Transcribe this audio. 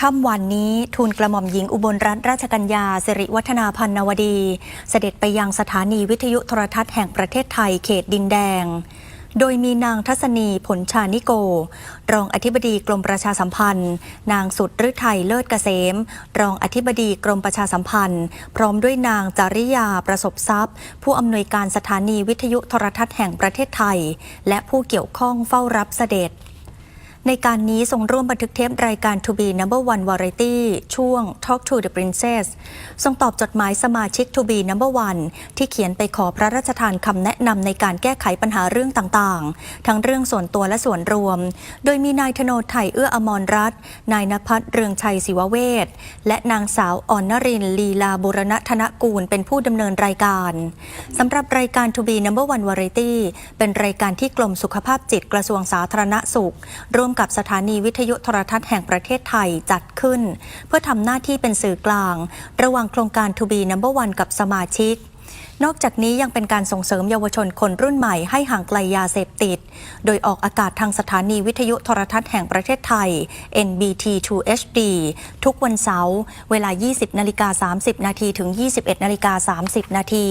ค่ำวันนี้ทูลกระหม่อมหญิงอุบลรัตนราชกัญญาสิริวัฒนาพันนวดี เสด็จไปยังสถานีวิทยุโทรทัศน์แห่งประเทศไทยเขตดินแดง โดยมีนางทัศนีผลชานิโก รองอธิบดีกรมประชาสัมพันธ์ นางสุดฤทัยเลิศเกษม รองอธิบดีกรมประชาสัมพันธ์ พร้อมด้วยนางจาริยาประสบทรัพย์ ผู้อำนวยการสถานีวิทยุโทรทัศน์แห่งประเทศไทย และผู้เกี่ยวข้องเฝ้ารับเสด็จ ในการนี้ทรงร่วมบันทึกเทปรายการ To Be Number One Variety ช่วง Talk to the Princess ทรงตอบจดหมายสมาชิก To Be Number One ที่เขียนไปขอพระราชทานคำแนะนำในการแก้ไขปัญหาเรื่องต่างๆ ทั้งเรื่องส่วนตัวและส่วนรวม โดยมีนายธโนไทยเอื้ออมรรัตน์นายนภัสเรืองชัยศิวเวชและนางสาวอ่อนนรินลีลาบุรณธนกูลเป็นผู้ดำเนินรายการสำหรับรายการ To Be Number One Variety เป็นรายการที่กรมสุขภาพจิตกระทรวงสาธารณสุข ร่วมกับสถานีวิทยุโทรทัศน์แห่งประเทศไทยจัดขึ้น เพื่อทำหน้าที่เป็นสื่อกลาง ระหว่างโครงการ To Be Number One กับสมาชิก นอกจากนี้ยังเป็นการส่งเสริมเยาวชนคนรุ่นใหม่ให้ห่างไกลยาเสพติด โดยออกอากาศทางสถานีวิทยุโทรทัศน์แห่งประเทศไทย NBT 2 HD ทุกวันเสาร์เวลา 20นาฬิกา30 นาทีถึง 21นาฬิกา30 นาที